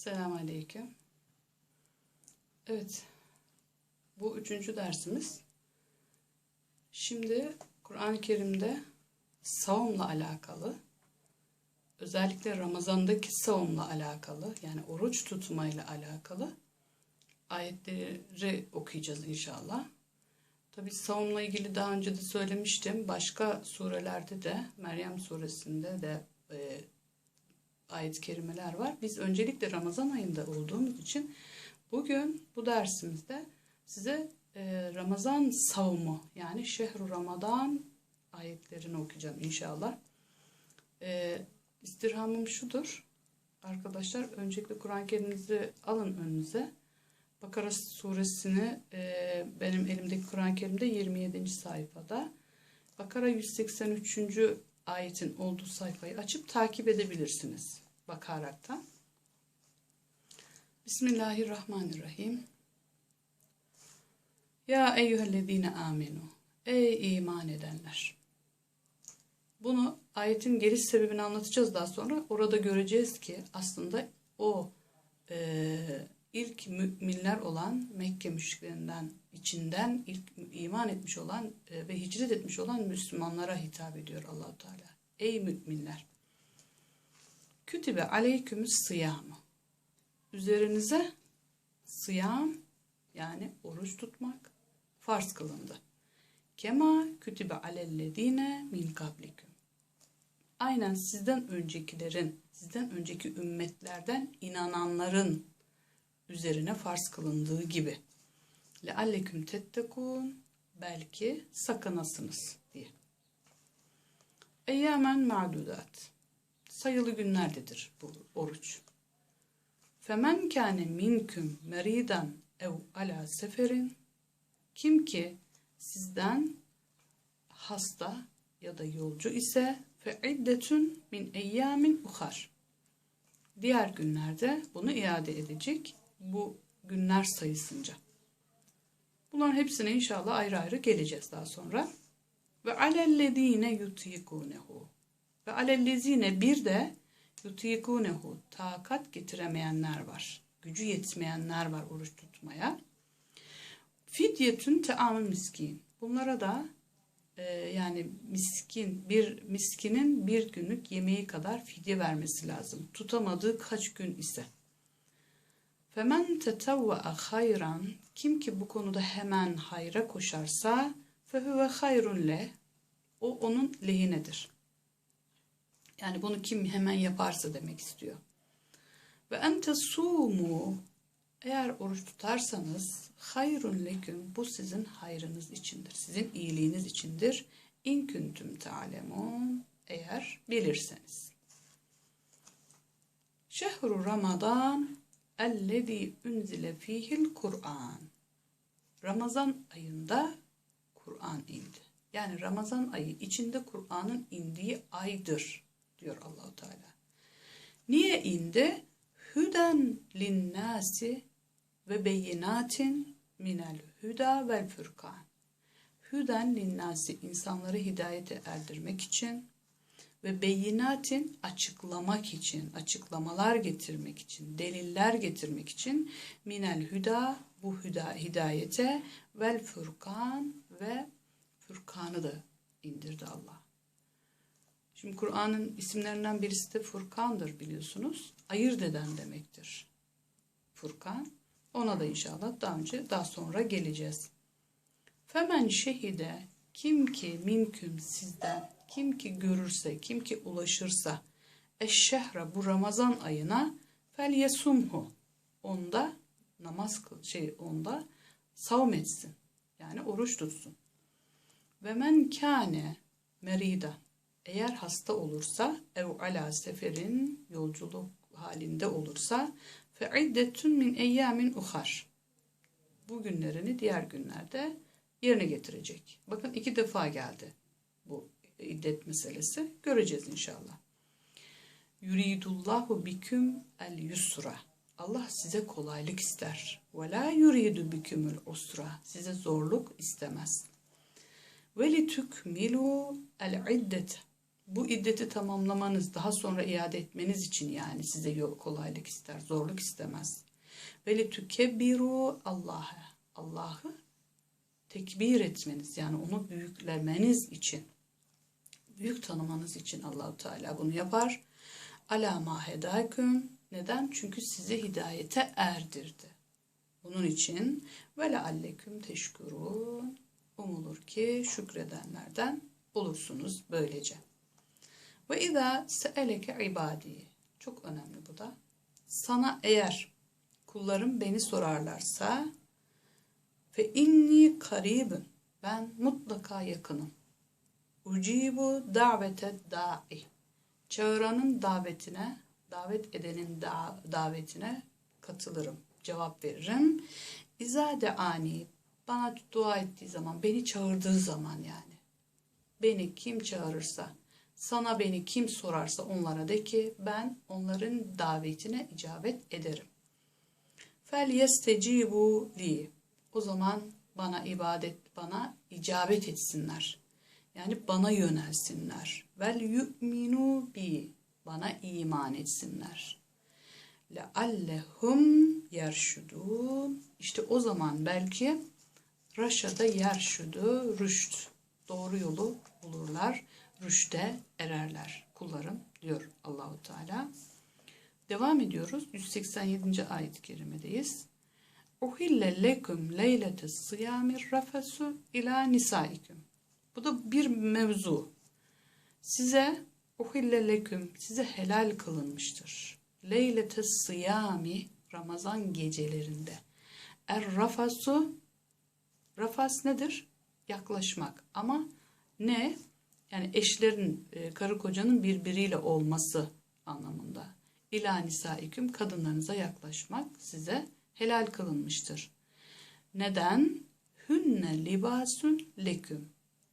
Selamun Aleyküm. Evet, bu üçüncü dersimiz. Şimdi Kur'an-ı Kerim'de savunla alakalı, özellikle Ramazan'daki savunla alakalı, yani oruç tutmayla alakalı ayetleri okuyacağız inşallah. Tabi savunla ilgili daha önce de söylemiştim. Başka surelerde de, Meryem suresinde de e, ayet-i kerimeler var. Biz öncelikle Ramazan ayında olduğumuz için bugün bu dersimizde size e, Ramazan savunmu yani Şehru Ramazan ayetlerini okuyacağım inşallah. E, istirhamım şudur. Arkadaşlar öncelikle Kur'an-ı Kerim'inizi alın önünüze. Bakara suresini e, benim elimdeki Kur'an-ı Kerim'de 27. sayfada. Bakara 183 ayetin olduğu sayfayı açıp takip edebilirsiniz bakaraktan. Bismillahirrahmanirrahim. Ya eyyühellezine amenu. Ey iman edenler. Bunu ayetin geliş sebebini anlatacağız daha sonra. Orada göreceğiz ki aslında o e, ilk müminler olan Mekke müşriklerinden içinden ilk iman etmiş olan e, ve hicret etmiş olan Müslümanlara hitap ediyor Allahu Teala. Ey müminler! Kütübe aleykümüs sıyamı. Üzerinize sıyam yani oruç tutmak farz kılındı. Kema kütübe alellezine min kablikum. Aynen sizden öncekilerin, sizden önceki ümmetlerden inananların üzerine farz kılındığı gibi. Lealleküm tettekun belki sakınasınız diye. Eyyamen ma'dudat. Sayılı günlerdedir bu oruç. Femen kâne minküm meridan ev ala seferin. Kim ki sizden hasta ya da yolcu ise fe iddetun min eyyamin uhar. Diğer günlerde bunu iade edecek bu günler sayısınca. Bunların hepsine inşallah ayrı ayrı geleceğiz daha sonra. Ve alellezine yutikunehu. Ve alellezine bir de yutikunehu. Takat getiremeyenler var. Gücü yetmeyenler var oruç tutmaya. Fidyetün teamı miskin. Bunlara da e, yani miskin bir miskinin bir günlük yemeği kadar fidye vermesi lazım. Tutamadığı kaç gün ise. Femen tetevve'a hayran kim ki bu konuda hemen hayra koşarsa fehuve hayrun le o onun lehinedir. Yani bunu kim hemen yaparsa demek istiyor. Ve ente sumu eğer oruç tutarsanız hayrun leküm bu sizin hayrınız içindir. Sizin iyiliğiniz içindir. İn küntüm ta'lemun eğer bilirseniz. Şehru Ramazan ellezî unzile fihil Kur'an. Ramazan ayında Kur'an indi. Yani Ramazan ayı içinde Kur'an'ın indiği aydır diyor Allahu Teala. Niye indi? Hüden linnâsi ve beyinatin minel hüda vel fürkan. Hüden linnâsi insanları hidayete erdirmek için ve beyinatin açıklamak için, açıklamalar getirmek için, deliller getirmek için minel hüda bu hüda hidayete vel furkan ve Furkan'ı da indirdi Allah. Şimdi Kur'an'ın isimlerinden birisi de Furkan'dır biliyorsunuz. Ayırt eden demektir. Furkan. Ona da inşallah daha önce daha sonra geleceğiz. Femen şehide kim ki minküm sizden kim ki görürse kim ki ulaşırsa eşşehre bu Ramazan ayına fel yesumhu onda namaz şey onda savm etsin. Yani oruç tutsun. Ve men kâne merida eğer hasta olursa ev ala seferin yolculuk halinde olursa fe iddetun min eyyamin uhar. Bu günlerini diğer günlerde yerine getirecek. Bakın iki defa geldi bu iddet meselesi. Göreceğiz inşallah. Yuridullahu biküm el yusra. Allah size kolaylık ister. Ve la yuridu bikümül usra. Size zorluk istemez. Ve li tükmilu el iddet. bu iddeti tamamlamanız, daha sonra iade etmeniz için yani size kolaylık ister, zorluk istemez. Ve li tükebbiru Allah'a. Allah'ı tekbir etmeniz yani onu büyüklemeniz için, büyük tanımanız için Allahu Teala bunu yapar. Ala ma hedâküm. Neden? Çünkü sizi hidayete erdirdi. Bunun için ve lealleküm teşkurun. Umulur ki şükredenlerden olursunuz böylece. Ve izâ se'eleke ibâdî. Çok önemli bu da. Sana eğer kullarım beni sorarlarsa fe inni karibun. Ben mutlaka yakınım. Ucibu davete da'i. Çağıranın davetine, davet edenin da, davetine katılırım. Cevap veririm. İzade ani bana dua ettiği zaman, beni çağırdığı zaman yani. Beni kim çağırırsa, sana beni kim sorarsa onlara de ki ben onların davetine icabet ederim. Fel yestecibu li. O zaman bana ibadet, bana icabet etsinler. Yani bana yönelsinler. Vel yu'minu bi. Bana iman etsinler. Leallehum yerşudun. İşte o zaman belki raşada yerşudu rüşt. Doğru yolu bulurlar. Rüşte ererler kullarım diyor Allahu Teala. Devam ediyoruz. 187. ayet-i kerimedeyiz. Uhille leküm leylete sıyami rafesu ila nisaikum. Bu da bir mevzu. Size uhille leküm size helal kılınmıştır. Leylete sıyami Ramazan gecelerinde. Er rafasu rafas nedir? Yaklaşmak. Ama ne? Yani eşlerin, e, karı kocanın birbiriyle olması anlamında. İlâ nisaiküm kadınlarınıza yaklaşmak size helal kılınmıştır. Neden? Hünne libasun leküm.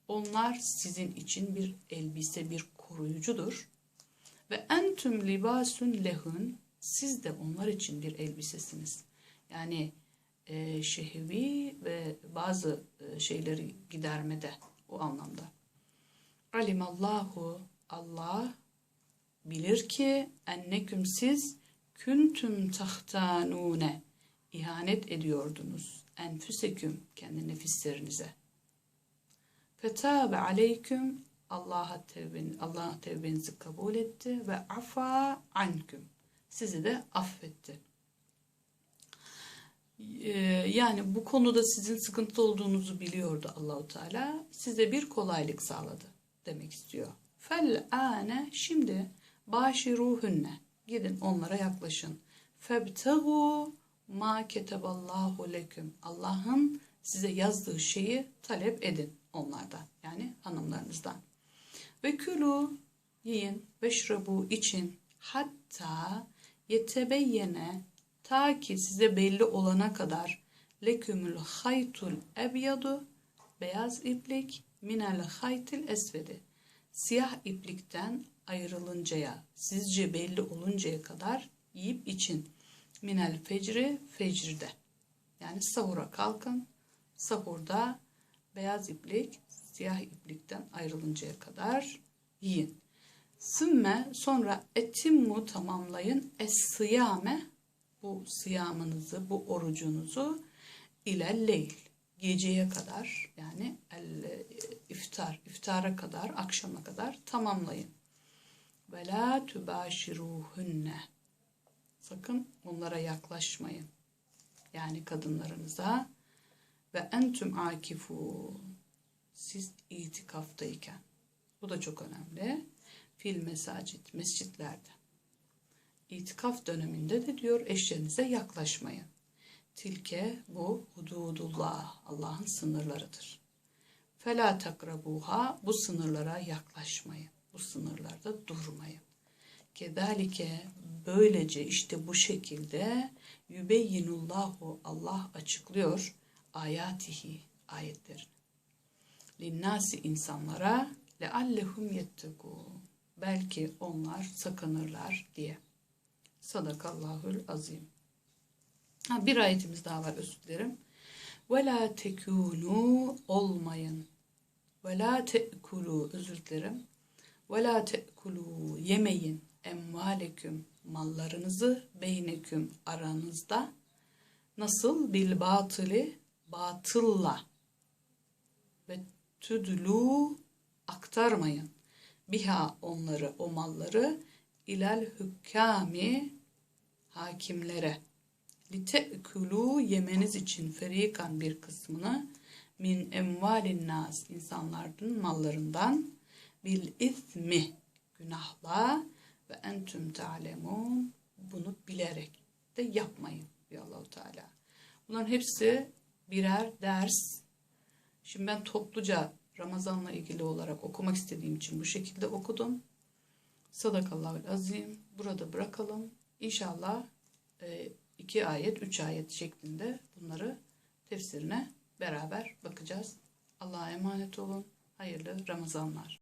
Onlar sizin için bir elbise, bir koruyucudur. Ve entüm libasun lehun. Siz de onlar için bir elbisesiniz. Yani e, şehvi ve bazı e, şeyleri gidermede o anlamda. Alimallahu Allah bilir ki enneküm siz küntüm tahtanune ihanet ediyordunuz enfüseküm kendi nefislerinize. Fetabe aleyküm Allah'a tevben, Allah tevbenizi kabul etti ve afa anküm sizi de affetti. Ee, yani bu konuda sizin sıkıntı olduğunuzu biliyordu Allahu Teala. Size bir kolaylık sağladı demek istiyor. Fel ane şimdi başiruhunne gidin onlara yaklaşın. Febtegu ma keteballahu leküm. Allah'ın size yazdığı şeyi talep edin onlardan. Yani hanımlarınızdan. Ve külü yiyin ve için hatta yetebeyyene ta ki size belli olana kadar lekümül haytul ebyadu beyaz iplik minel haytil esvedi siyah iplikten ayrılıncaya sizce belli oluncaya kadar yiyip için minel fecri fecirde yani sahura kalkın sahurda beyaz iplik siyah iplikten ayrılıncaya kadar yiyin. Sümme sonra etimmu tamamlayın es-sıyame bu sıyamınızı, bu orucunuzu ile leyl geceye kadar yani el, iftar, iftara kadar, akşama kadar tamamlayın. Ve la tübaşiruhunne. Sakın onlara yaklaşmayın. Yani kadınlarınıza ve entüm akifun. Siz itikaftayken. Bu da çok önemli. Fil mesacit, mescitlerde. İtikaf döneminde de diyor eşlerinize yaklaşmayın. Tilke bu hududullah, Allah'ın sınırlarıdır. Fela takrabuha, bu sınırlara yaklaşmayın. Bu sınırlarda durmayın. Kedalike böylece işte bu şekilde yübeyyinullahu Allah açıklıyor ayatihi ayetlerini. Linnasi insanlara leallehum yettekûn. Belki onlar sakınırlar diye. Sadakallahul azim. Ha, bir ayetimiz daha var özür dilerim. Ve la tekûnû olmayın. Ve la te'kulû özür dilerim. Ve la te'kulu yemeyin emvaleküm mallarınızı beyneküm aranızda. Nasıl? Bil batıli batılla. Ve tüdlü aktarmayın. Biha onları o malları ilal hükkami hakimlere. Lite'kulu yemeniz için ferikan bir kısmını min emvalin nas insanların mallarından. Bil ismi günahla ve entüm ta'lemun bunu bilerek de yapmayın diyor Allahu Teala. Bunların hepsi birer ders. Şimdi ben topluca Ramazan'la ilgili olarak okumak istediğim için bu şekilde okudum. Sadakallahul azim. Burada bırakalım. İnşallah e, iki ayet, üç ayet şeklinde bunları tefsirine beraber bakacağız. Allah'a emanet olun. Hayırlı Ramazanlar.